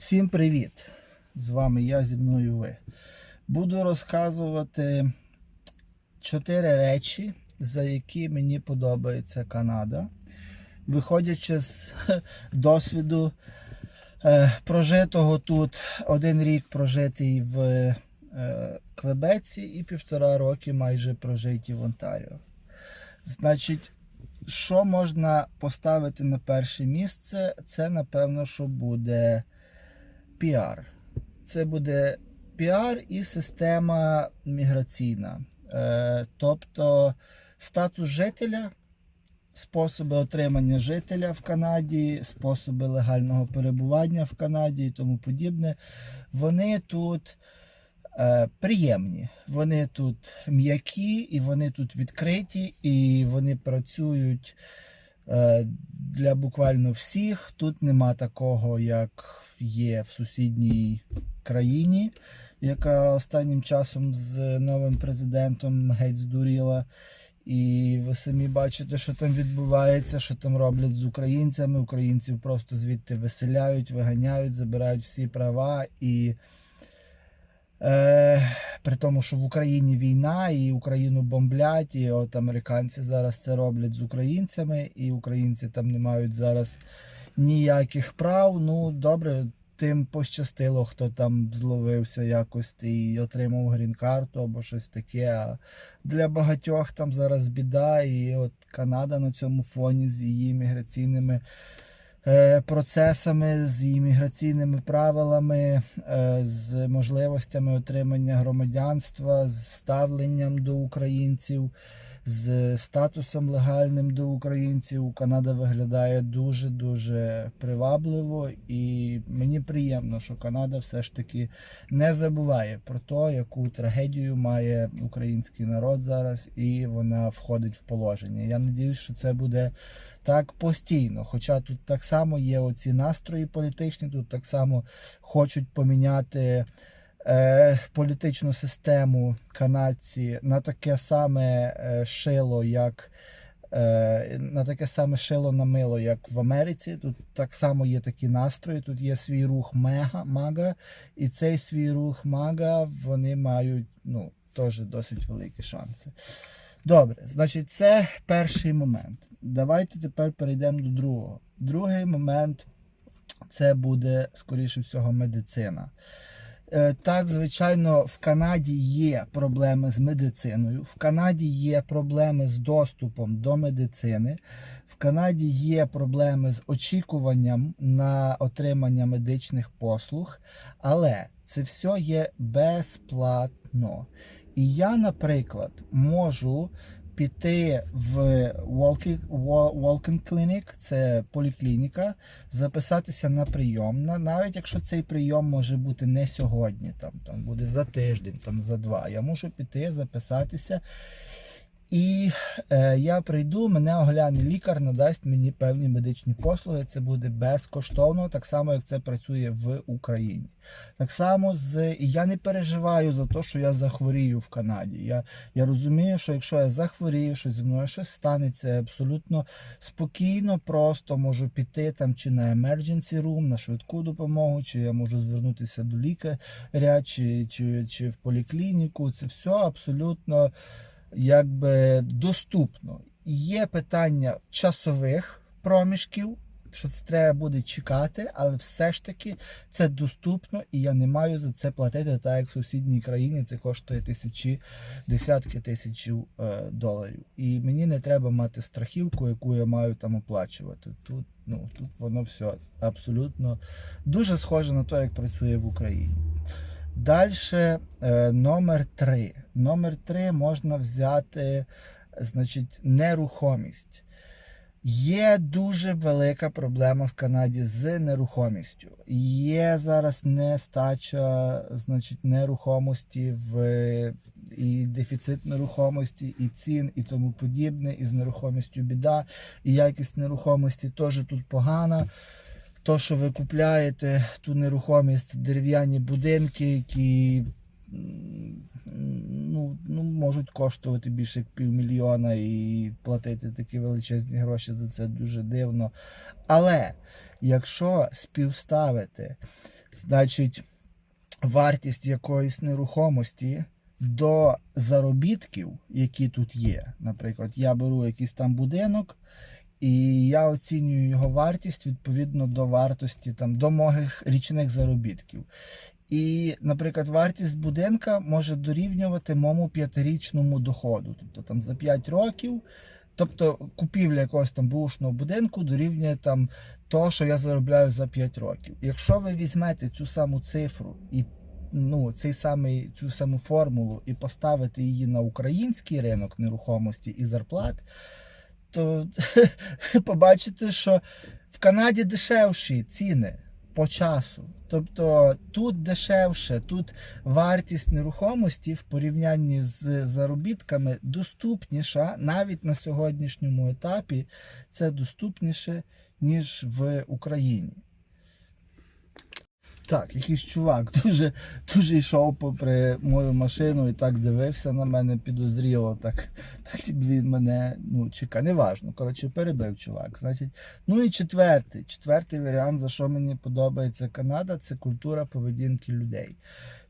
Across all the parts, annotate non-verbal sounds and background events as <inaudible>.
Всім привіт! З вами я, зі мною ви. Буду розказувати чотири речі, за які мені подобається Канада. Виходячи з досвіду е, прожитого тут один рік прожитий в е, Квебеці і півтора роки майже прожиті в Онтаріо. Значить, що можна поставити на перше місце? Це напевно, що буде піар. Це буде піар і система міграційна. Е, тобто статус жителя, способи отримання жителя в Канаді, способи легального перебування в Канаді і тому подібне. Вони тут е, приємні, вони тут м'які, і вони тут відкриті, і вони працюють для буквально всіх. Тут нема такого, як є в сусідній країні, яка останнім часом з новим президентом геть здуріла. І ви самі бачите, що там відбувається, що там роблять з українцями. Українців просто звідти виселяють, виганяють, забирають всі права. І е, при тому, що в Україні війна, і Україну бомблять, і от американці зараз це роблять з українцями, і українці там не мають зараз ніяких прав. Ну, добре, тим пощастило, хто там зловився якось і отримав грін-карту або щось таке. А для багатьох там зараз біда, і от Канада на цьому фоні з її міграційними е, процесами, з імміграційними правилами, е, з можливостями отримання громадянства, з ставленням до українців. З статусом легальним до українців Канада виглядає дуже дуже привабливо, і мені приємно, що Канада все ж таки не забуває про те, яку трагедію має український народ зараз, і вона входить в положення. Я сподіваюся, що це буде так постійно. Хоча тут так само є оці настрої політичні, тут так само хочуть поміняти політичну систему канадці на таке саме е, шило, як е, на таке саме шило на мило, як в Америці. Тут так само є такі настрої. Тут є свій рух мега, мага, і цей свій рух мага вони мають ну, теж досить великі шанси. Добре, значить, це перший момент. Давайте тепер перейдемо до другого. Другий момент це буде, скоріше всього, медицина. Е, Так, звичайно, в Канаді є проблеми з медициною. В Канаді є проблеми з доступом до медицини. В Канаді є проблеми з очікуванням на отримання медичних послуг, але це все є безплатно. І я, наприклад, можу піти в Walking, Walking Clinic, це поліклініка, записатися на прийом. Навіть якщо цей прийом може бути не сьогодні, там, там буде за тиждень, там, за два. Я можу піти, записатися. І е, я прийду, мене огляне лікар, надасть мені певні медичні послуги. Це буде безкоштовно, так само як це працює в Україні. Так само з я не переживаю за те, що я захворію в Канаді. Я, я розумію, що якщо я захворію, що зі мною щось станеться, я абсолютно спокійно, просто можу піти там чи на emergency room, на швидку допомогу, чи я можу звернутися до лікаря, чи, чи, чи в поліклініку. Це все абсолютно якби доступно. Є питання часових проміжків, що це треба буде чекати, але все ж таки це доступно і я не маю за це платити, так як в сусідній країні це коштує тисячі, десятки тисяч е, доларів. І мені не треба мати страхівку, яку я маю там оплачувати. Тут, ну, тут воно все абсолютно дуже схоже на те, як працює в Україні. Далі номер 3. Номер 3 можна взяти, значить, нерухомість. Є дуже велика проблема в Канаді з нерухомістю. Є зараз нестача, значить, нерухомості в і дефіцит нерухомості, і цін, і тому подібне, і з нерухомістю біда, і якість нерухомості теж тут погана. То, що ви купляєте ту нерухомість, дерев'яні будинки, які ну, ну, можуть коштувати більше як півмільйона і платити такі величезні гроші за це дуже дивно. Але якщо співставити значить, вартість якоїсь нерухомості до заробітків, які тут є. Наприклад, я беру якийсь там будинок. І я оцінюю його вартість відповідно до вартості там до моїх річних заробітків. І, наприклад, вартість будинка може дорівнювати моєму п'ятирічному доходу. Тобто там за 5 років, тобто купівля якогось там бушного будинку дорівнює там то, що я заробляю за 5 років. Якщо ви візьмете цю саму цифру і ну, цей самий, цю саму формулу і поставите її на український ринок нерухомості і зарплат, то ви <laughs> побачите, що в Канаді дешевші ціни по часу. Тобто тут дешевше, тут вартість нерухомості в порівнянні з заробітками доступніша навіть на сьогоднішньому етапі. Це доступніше, ніж в Україні. Так, якийсь чувак <laughs> дуже, дуже йшов попри мою машину і так дивився на мене підозріло. Так, так він мене ну, чекає. Неважно. Коротше, перебив чувак. Значить, ну і четвертий. Четвертий варіант, за що мені подобається Канада, це культура поведінки людей.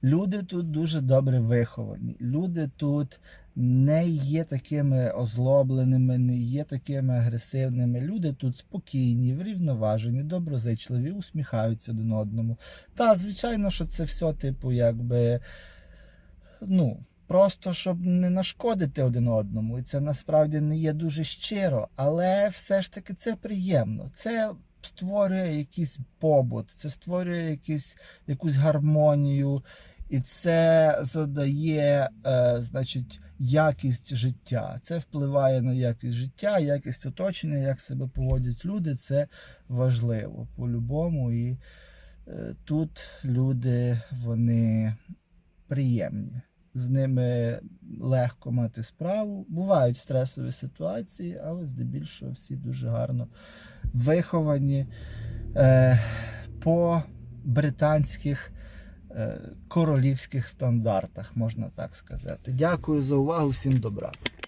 Люди тут дуже добре виховані. Люди тут не є такими озлобленими, не є такими агресивними. Люди тут спокійні, врівноважені, доброзичливі, усміхаються один одному. Та, звичайно, що це все, типу, якби. Ну, просто щоб не нашкодити один одному. І це насправді не є дуже щиро, але все ж таки це приємно. Це створює якийсь побут, це створює якийсь, якусь гармонію, і це задає, е, значить, якість життя. Це впливає на якість життя, якість оточення, як себе поводять люди. Це важливо по-любому. І е, тут люди вони приємні. З ними легко мати справу. Бувають стресові ситуації, але здебільшого всі дуже гарно виховані е, по британських королівських стандартах, можна так сказати. Дякую за увагу, всім добра.